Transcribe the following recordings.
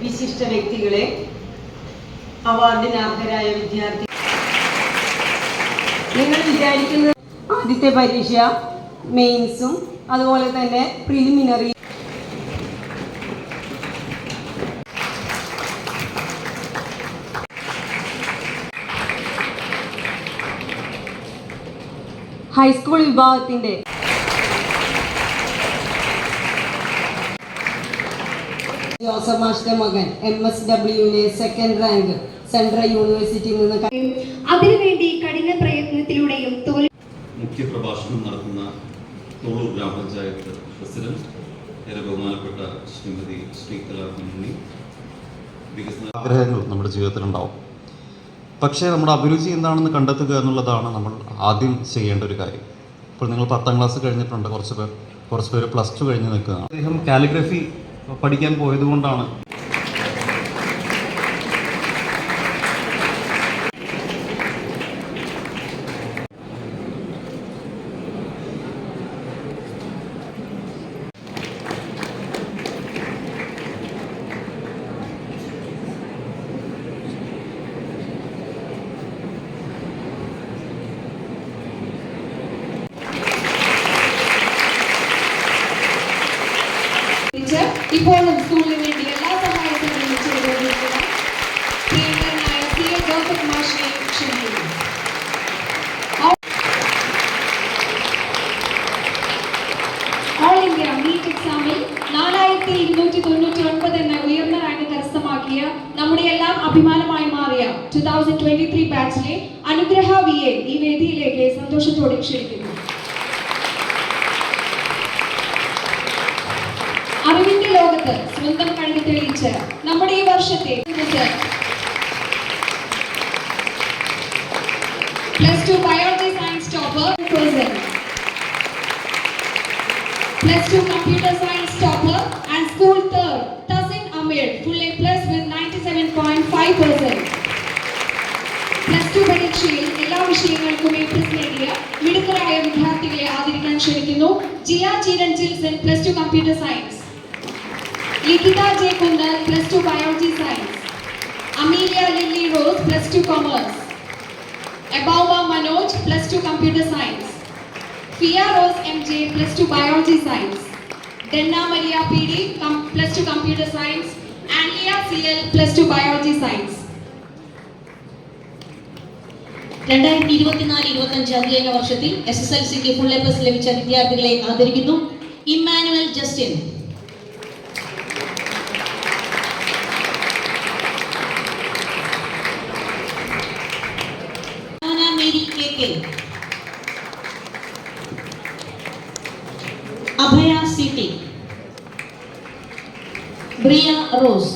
വിശിഷ്ട വ്യക്തികളെ അവാർഡിന് അർഹരായ വിദ്യാർത്ഥി നിങ്ങൾ വിചാരിക്കുന്നത് ആദ്യത്തെ പരീക്ഷ മെയിൻസും അതുപോലെ തന്നെ പ്രിലിമിനറി ഹൈസ്കൂൾ വിഭാഗത്തിന്റെ ജോസഫ് മാഷിന്റെ മകൻ എം എസ് ഡബ്ല്യുവിലെ സെക്കൻഡ് റാങ്ക് സെൻട്രൽ യൂണിവേഴ്സിറ്റിയിൽ നിന്ന് അതിനുവേണ്ടി കഠിന പ്രയത്നത്തിലൂടെയും മുഖ്യ പ്രഭാഷണം നടത്തുന്ന തോളൂർ ഗ്രാമപഞ്ചായത്ത് പ്രസിഡന്റ് ഏറെ ബഹുമാനപ്പെട്ട ശ്രീമതി ശ്രീകലാ മുന്നണി വികസന ആഗ്രഹങ്ങൾ നമ്മുടെ ജീവിതത്തിലുണ്ടാവും. പക്ഷേ നമ്മുടെ അഭിരുചി എന്താണെന്ന് കണ്ടെത്തുക എന്നുള്ളതാണ് നമ്മൾ ആദ്യം ചെയ്യേണ്ട ഒരു കാര്യം. ഇപ്പോൾ നിങ്ങൾ പത്താം ക്ലാസ് കഴിഞ്ഞിട്ടുണ്ട് കുറച്ച് പേർ കുറച്ച് പേര് പ്ലസ് ടു കഴിഞ്ഞ് നിൽക്കുകയാണ്. അദ്ദേഹം കാലിഗ്രഫി പഠിക്കാൻ പോയതുകൊണ്ടാണ് നമ്മുടെ എല്ലാം അഭിമാനമായി മാറിയ ടു തൗസൻഡ് ട്വന്റി ത്രീ ബാച്ചിലെ അനുഗ്രഹ വി എ ഈ വേദിയിലേക്ക് സന്തോഷത്തോടെ ക്ഷണിക്കുന്നു. അറിവിന്റെ ലോകത്ത് സ്വന്തം കഴിവ് തെളിയിച്ച് നമ്മുടെ ഈ വർഷത്തെ plus two biology science topper plus two computer science five person plus two പരീക്ഷയിൽ എല്ലാ വിഷയങ്ങൾക്കും എ നേടിയ മിടുക്കരായ വിദ്യാർത്ഥികളെ ആദരിക്കാൻ ക്ഷണിക്കുന്നു Jiya Chiranjil Sen plus two computer science Likhita J Kundan plus two biology science Amelia Lily Rose plus two commerce എബൌവ Manoj plus two computer science Fiya Rose M J plus two biology science Denna Maria P D plus two computer science Anliya C L plus two biology science രണ്ടായിരത്തി ഇരുപത്തിനാല് ഇരുപത്തഞ്ച് അധ്യയന വർഷത്തിൽ S S L സിക്ക് full A plus ലഭിച്ച വിദ്യാർത്ഥികളെ ആദരിക്കുന്നു Emmanuel Justin. Abhaya city Bria Rose.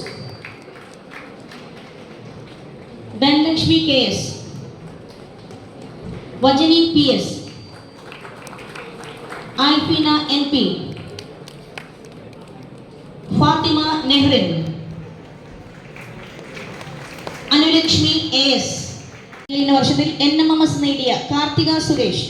Dhanalakshmi K S Vajani P S Alfina N P Fathima Nehrin Anulakshmi A S വർഷത്തിൽ എൻ എം എം എസ് നേടിയ Karthika Suresh.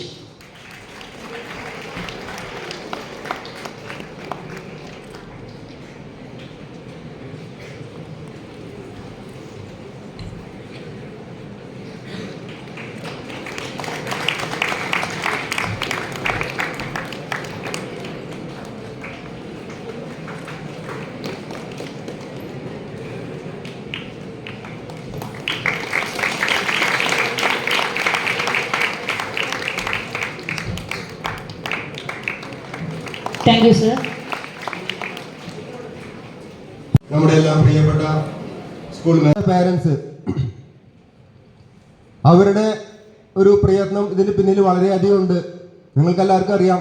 Thank you sir നമ്മുടെ എല്ലാം പ്രിയപ്പെട്ട school parents അവരുടെ ഒരു പ്രയത്നം ഇതിന് പിന്നിൽ വളരെയധികം ഉണ്ട്. നിങ്ങൾക്ക് എല്ലാവർക്കും അറിയാം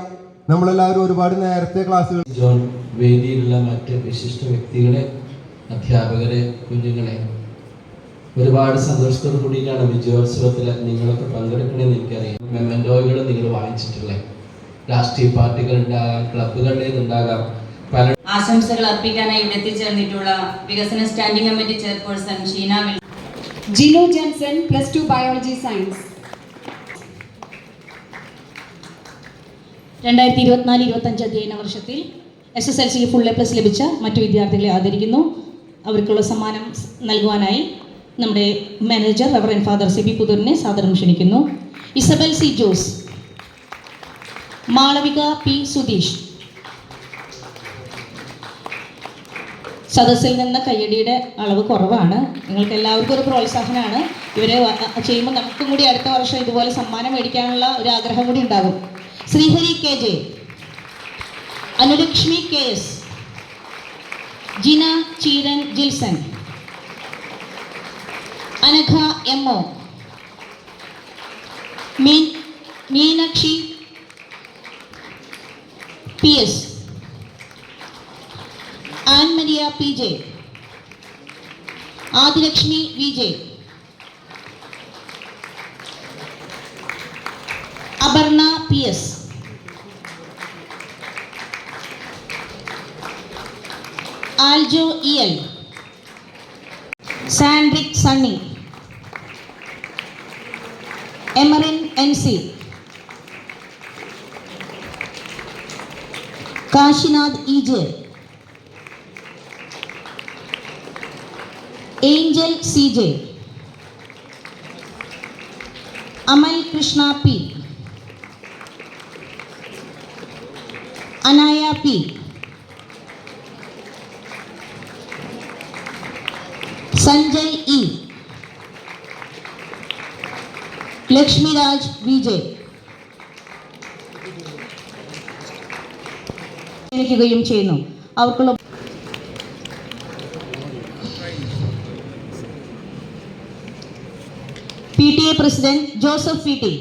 നമ്മളെല്ലാവരും ഒരുപാട് നേരത്തെ ക്ലാസ്സുകൾ ജോൺ വേദിയിലുള്ള മറ്റ് വിശിഷ്ട വ്യക്തികളെ അധ്യാപകരെ കുഞ്ഞുങ്ങളെ ഒരുപാട് സന്തോഷത്തോടു കൂടിയിട്ടാണ് വിജയോത്സവത്തിൽ നിങ്ങളൊക്കെ പങ്കെടുക്കണമെന്ന് എനിക്കറിയാം. മെമ്മന്റോകൾ നിങ്ങൾ വാങ്ങിച്ചിട്ടുള്ളത് രാഷ്ട്രീയ പാർട്ടികൾ ഉണ്ടാകാം ക്ലബുകളിൽ ഉണ്ടാകാം. പല ആശംസകൾ അർപ്പിക്കാനായി ഇവിടെ എത്തിച്ചേർന്നിട്ടുള്ള വികസന standing committee chairperson Sheena will Jenson plus two biology science. രണ്ടായിരത്തി ഇരുപത്തിനാല് ഇരുപത്തഞ്ച് അധ്യയന വർഷത്തിൽ എസ് എസ് എൽ സിക്ക് ഫുൾ എ പ്ലസ് ലഭിച്ച മറ്റു വിദ്യാർത്ഥികളെ ആദരിക്കുന്നു. അവർക്കുള്ള സമ്മാനം സ് നൽകുവാനായി നമ്മുടെ manager reverend father C B പുതൂരിനെ സാദരം ക്ഷണിക്കുന്നു. Isabel C Jose Malavika P Sudheesh. സദസ്സിൽ നിന്ന് കയ്യടിയുടെ അളവ് കുറവാണ്. നിങ്ങൾക്ക് എല്ലാവർക്കും ഒരു പ്രോത്സാഹനമാണ്. ഇവരെ ചെയ്യുമ്പോൾ നമുക്കും കൂടി അടുത്ത വർഷം ഇതുപോലെ സമ്മാനം മേടിക്കാനുള്ള ഒരു ആഗ്രഹം കൂടി ഉണ്ടാകും. Sreehari K J. Anulakshmi K S. Jina Cheeran Jilson. Anagha M O. Meenakshi P S Ann Maria P J Adilakshmi V J Aparna P S Aljo E L Sandric Sunny Emarin N C Kashinath E J Angel C J Amal Krishna P Anaya P Sanjay E Lakshmiraj Vijay ക്ഷണിക്കുകയും ചെയ്യുന്നു. അവർക്കുള്ള P T A president Joseph P T.